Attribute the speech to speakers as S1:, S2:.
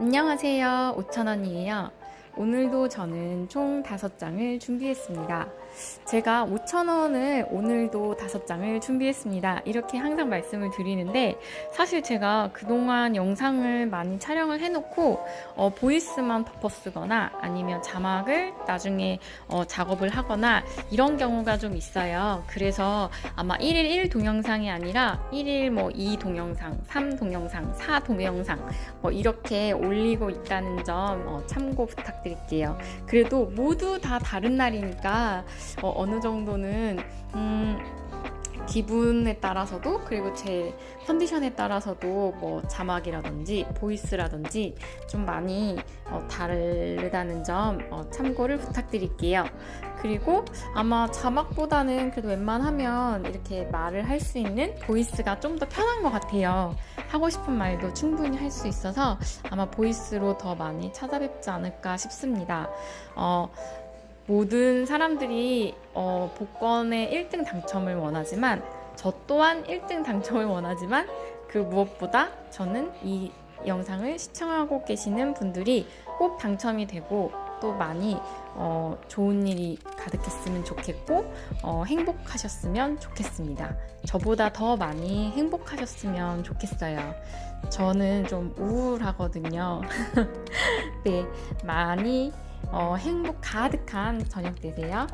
S1: 안녕하세요. 5,000원이에요. 오늘도 저는 총 5장을 준비했습니다. 제가 5,000원을 오늘도 5장을 준비했습니다. 이렇게 항상 말씀을 드리는데 사실 제가 그동안 영상을 많이 촬영을 해놓고 어, 보이스만 덮어 쓰거나 아니면 자막을 나중에 어, 작업을 하거나 이런 경우가 좀 있어요. 그래서 아마 1일 1 동영상이 아니라 1일 뭐 2 동영상, 3 동영상, 4 동영상 뭐 이렇게 올리고 있다는 점 어, 참고 부탁드릴게요. 그래도 모두 다 다른 날이니까 어, 느 정도는 음, 기분에 따라서도 그리고 제 컨디션에 따라서도 뭐 자막이라든지 보이스라든지 좀 많이 어, 다르다는 점 어, 참고를 부탁드릴게요. 그리고 아마 자막보다는 그래도 웬만하면 이렇게 말을 할 수 있는 보이스가 좀 더 편한 것 같아요. 하고 싶은 말도 충분히 할 수 있어서 아마 보이스로 더 많이 찾아뵙지 않을까 싶습니다. 어, 모든 사람들이 어, 복권의 1등 당첨을 원하지만 저 또한 1등 당첨을 원하지만 그 무엇보다 저는 이 영상을 시청하고 계시는 분들이 꼭 당첨이 되고 또 많이 어, 좋은 일이 가득했으면 좋겠고 어, 행복하셨으면 좋겠습니다. 저보다 더 많이 행복하셨으면 좋겠어요. 저는 좀 우울하거든요. 네, 많이 어, 행복 가득한 저녁 되세요.